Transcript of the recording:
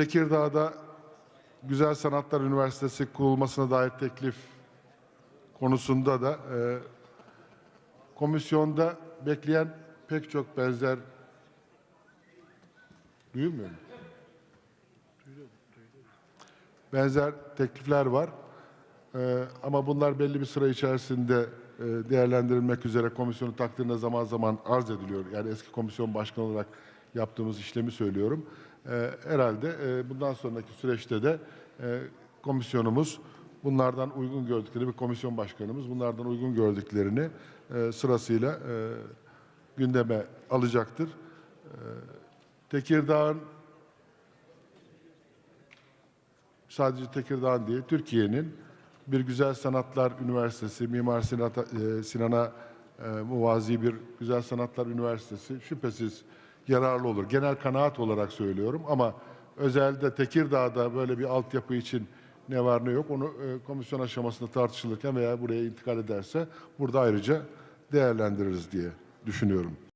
Tekirdağ'da Güzel Sanatlar Üniversitesi kurulmasına dair teklif konusunda da e, komisyonda bekleyen pek çok benzer duyulmuyor mu? Benzer teklifler var. Ee, ama bunlar belli bir sıra içerisinde e, değerlendirilmek üzere komisyonun takdirine zaman zaman arz ediliyor. Yani eski komisyon başkanı olarak yaptığımız işlemi söylüyorum. Ee, herhalde e, bundan sonraki süreçte de e, komisyonumuz bunlardan uygun gördükleri bir komisyon başkanımız bunlardan uygun gördüklerini e, sırasıyla e, gündeme alacaktır. E, Tekirdağ'ın sadece Tekirdağ değil, Türkiye'nin bir Güzel Sanatlar Üniversitesi, Mimar Sinan, e, Sinan'a e, muvazi bir Güzel Sanatlar Üniversitesi şüphesiz yararlı olur. Genel kanaat olarak söylüyorum ama özelde Tekirdağ'da böyle bir altyapı için ne var ne yok onu e, komisyon aşamasında tartışılırken veya buraya intikal ederse burada ayrıca değerlendiririz diye düşünüyorum.